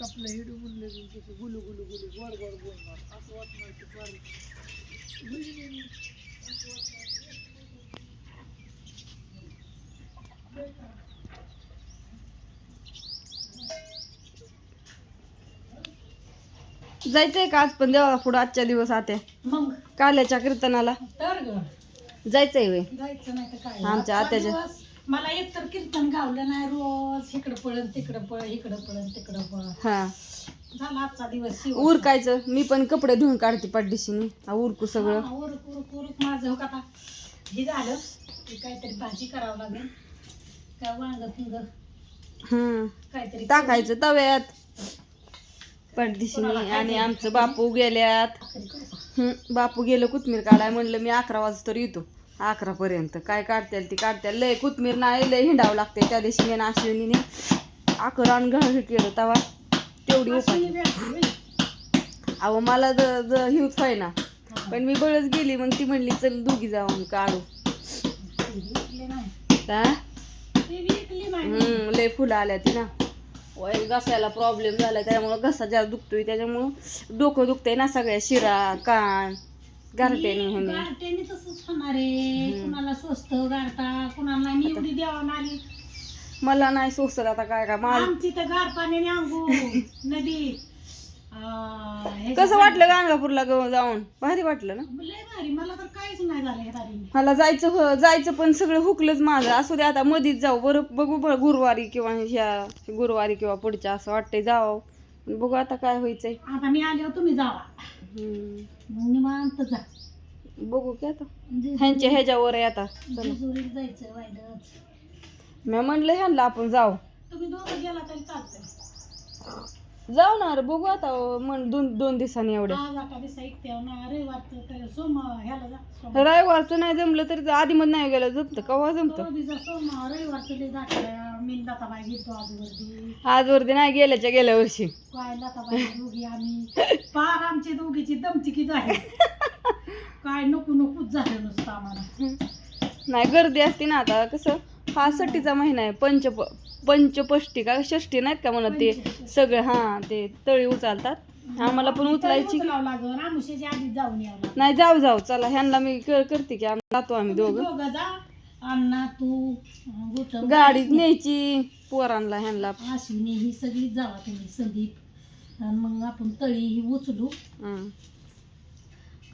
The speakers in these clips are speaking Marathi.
आपलं हिडू म्हणलं की कसं गुलू गुलू गुलू गोड गोड बोलणार असं वाटणार की फार जायचंय का आज पण देवा पुढं आजच्या दिवस आते मग? काल्याच्या कीर्तनाला. तर ग. जायचंय वे जायचं नाही तर काय? आमच्या आत्याच्या- दिवस मला एक तर कीर्तन गावलं नाही रोज. इकडं पळन तिकडं पळ इकडं पळन तिकडं पळ हा. झाला आजचा दिवस शिव उरकायचं. मी पण कपडे धुवून काढते पाठदिशीने हा उरकू सगळं. हा, उरक उरक उरक माझं. हो का आता? हे झालं. की काहीतरी भाजी करावं लागेल. काय वांग फिंग? हम्म. काहीतरी टाकायचं तव्यात. पाठदिशीने आणि आमचं बापू गेल्यात. भाकरी करू का? हम्म, बापू गेलं कोथमीर काढाय म्हणलं मी अकरा वाजता तर येतो. अकरा पर्यंत. काय काढतील ती काढतील लय कोथमीर नाही लय हिंडावं लागते त्या दिवशी मी अश्विनीने. अकरा घाल केलं तवा. तेवढी उपाय. अहो मला ज ज- ही ना. पण मी बळच गेली मग ती म्हणली चल दोघी जाऊन काढू. हम्म लय फुलं आल्या ती ना वय घसायला प्रॉब्लेम झाला त्यामुळं घसा जास्त दुखतोय त्याच्यामुळं डोकं दुखतंय ना सगळ्या शिरा कान. गारट्याने ह्याने गारट्याने तसंच होणार आहे. कुणाला स्वस्त गारटा कुणाला नाही एवढी द्यावं आली. मला नाही सोसत आता काय काय माझ आमची तर गार पाण्याने अंगू नदी अं, कसं वाटलं गाणगापूरला ग- जाऊन? भारी वाटलं ना? लय भारी. मला तर काहीच नाही झालं ह्या दारीने. मला जायचं हो- जायचं पण सगळं हुकलंच माझं. असू दे आता मधीच जाऊ. बरं बघू बरं गुरुवारी किंवा ह्या गुरुवारी किंवा पुढच्या असं वाटतंय जावं. पण बघू आता काय व्हायचंय. आता मी आल्यावर तुम्ही जावा. मग निवांत जा. बघू की आता. जे- ह्यांच्या ह्याच्यावर आहे आता. चला. जेजुरीला जायचं वायदच मी म्हणलं ह्यांना आपण जाऊ. तुम्ही दोघं गेला तरी चालतंय. जाऊ ना रे बघू आता म्हण दोन दोन दिवसांनी एवढ्या. आज आता दिसा ऐकते ना रविवारचं तर सोम ह्याला जा सोम रविवारचं नाही जमलं तरी आधी मध्ये नाही गेलं जमतं कवा जमतं? तो बी जा सोम रविवारचं मी लताबाई गेलतो आजवरती. आज वरती नाही गेल्याच्या गेल्या वर्षी. काय लताबाई दोघी आम्ही. पार आमची दोघीची दमचिकी झाली काय नको नकोच झालं नुसतं आम्हाला. नाही गर्दी असते ना आता. कसं हा सट्टीचा महिना आहे. पंच पंचपष्टी का षष्टी नाहीत का म्हणत ते? सगळे हा ते तळी उचलतात. आम्हाला पण उचलायची. उचलावं लागल. आमुष्याच्या आधी जाऊन यावं लागलं. नाही जाऊ जाऊ. चला ह्यांना मी कर- करते की आम्ही जातो आम्ही दोघं. दोघं जा. अण्णा तू गुटं गाडीत न्यायची पोरांना ह्यांना. अश्विनी ही सगळी जावा तुम्ही संदीप. आणि मग आपण तळी ही उचलू. हं.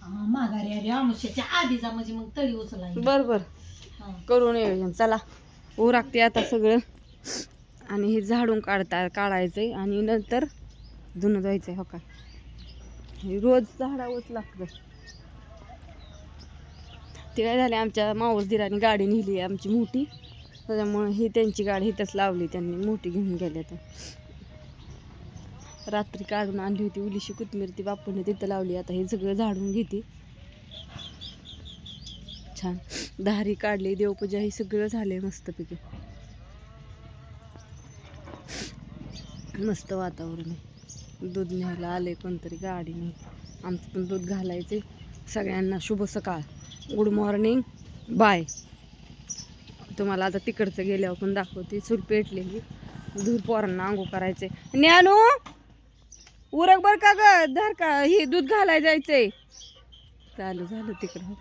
अं, माघारी आली आमुष्याच्या आधी जा म्हणजे मग तळी उचलायची. बर बर. हा. करून नियोजन चला उरागते आता सगळं. आणि हे झाडून काढता काढायचंय. आणि नंतर धुणं जायचंय हो का? हे रोज झाडावंच लागतं. ते काय झाले आमच्या मावस दिराने गाडी नेली आहे आमची मोठी. त्याच्यामुळे ही त्यांची गाडी इथंच लावली त्यांनी मोठी घेऊन गेल्या तर रात्री काढून आणली होती उलीशी कोथमीर ती बापूने तिथं लावली. आता हे सगळं झाडून घेते. छान. दारी काढली देवपूजा ही सगळं झालंय मस्तपैकी. मस्त वातावरण आहे. दूध न्यायला आले कोणतरी गाडीने. आमचं पण दूध घालायचे सगळ्यांना शुभ सकाळ. गुड मॉर्निंग बाय तुम्हाला आता तिकडचं गेल्यावर पण दाखवते. चूल पेटलेली. दूध पोरांना आंघो करायचे ज्ञानू! उरक बर का ग? धर का? हे दूध घालाय जायचंय. चालू झालं तिकडं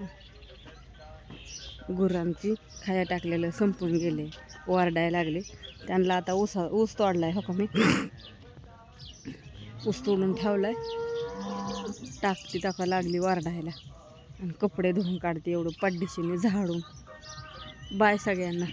गुरांची खाया टाकलेलं संपून गेले. ओरडायला लागले. त्यांना आता ऊसा ऊस तोडलाय हो का मी? ऊस तोडून ठेवलाय. टाकती टाका लागली वारडायला आणि कपडे धुवून काढते एवढं पाड्डीशीने झाडून. बाय सगळ्यांना.